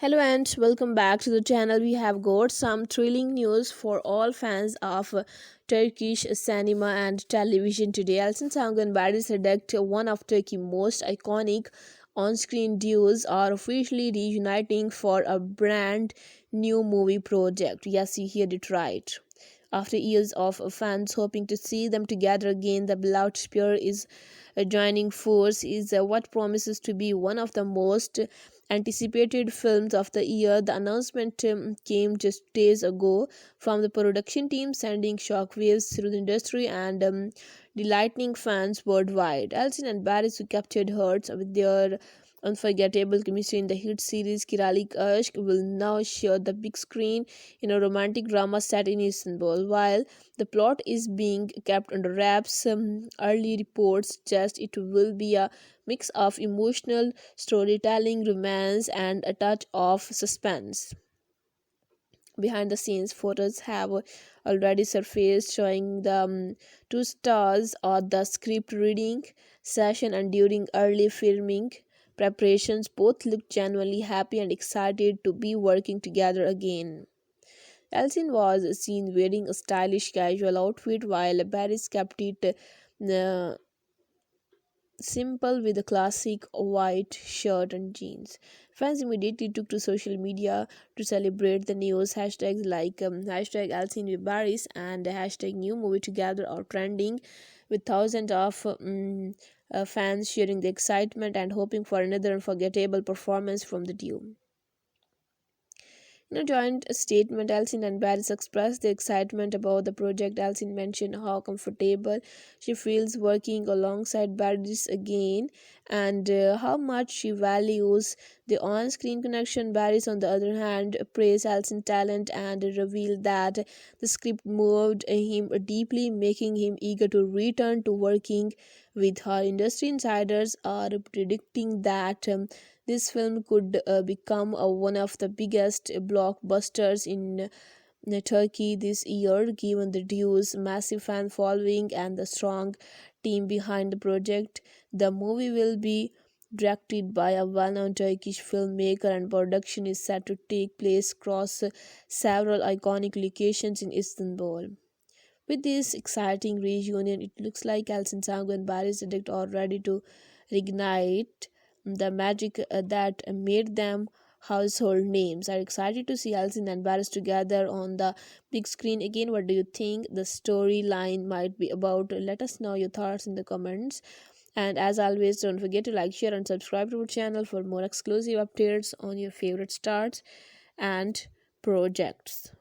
Hello and welcome back to the channel. We have got some thrilling news for all fans of Turkish cinema and television today. Elsin Sangu and Barış Arduç, one of Turkey's most iconic on-screen duos, are officially reuniting for a brand new movie project. Yes, you heard it right. After years of fans hoping to see them together again, the beloved pair is uh, joining force is uh, what promises to be one of the most anticipated films of the year. The announcement um, came just days ago from the production team, sending shockwaves through the industry and um, delighting fans worldwide. Elsin and who captured hearts with their unforgettable chemistry in the hit series Kiralik Aşk will now share the big screen in a romantic drama set in Istanbul. While the plot is being kept under wraps, some early reports suggest it will be a mix of emotional storytelling, romance, and a touch of suspense. Behind the scenes photos have already surfaced showing the um, two stars at the script reading session and during early filming preparations. Both looked genuinely happy and excited to be working together again. Elsin was seen wearing a stylish casual outfit while Barış kept it uh, simple with a classic white shirt and jeans. Fans immediately took to social media to celebrate the news. Hashtags like um, hashtag Elsin Barış and hashtag new movie together are trending with thousands of um, Uh, fans sharing the excitement and hoping for another unforgettable performance from the duo. In a joint statement, Elsin and Barış expressed their excitement about the project. Elsin mentioned how comfortable she feels working alongside Barış again and uh, how much she values the on screen connection. Barış, on the other hand, praised Elsin's talent and revealed that the script moved him deeply, making him eager to return to working with her. Industry insiders are predicting that. Um, this film could uh, become uh, one of the biggest blockbusters in uh, Turkey this year, given the duo's massive fan following and the strong team behind the project. The movie will be directed by a well-known Turkish filmmaker and production is set to take place across several iconic locations in Istanbul. With this exciting reunion, it looks like Elsin Sangu and Barış Arduç are ready to reignite the magic uh, that made them household names. Are excited to see Elsin and Barış together on the big screen again. What do you think the storyline might be about? Let us know your thoughts in the comments. And as always, don't forget to like, share, and subscribe to our channel for more exclusive updates on your favorite stars and projects.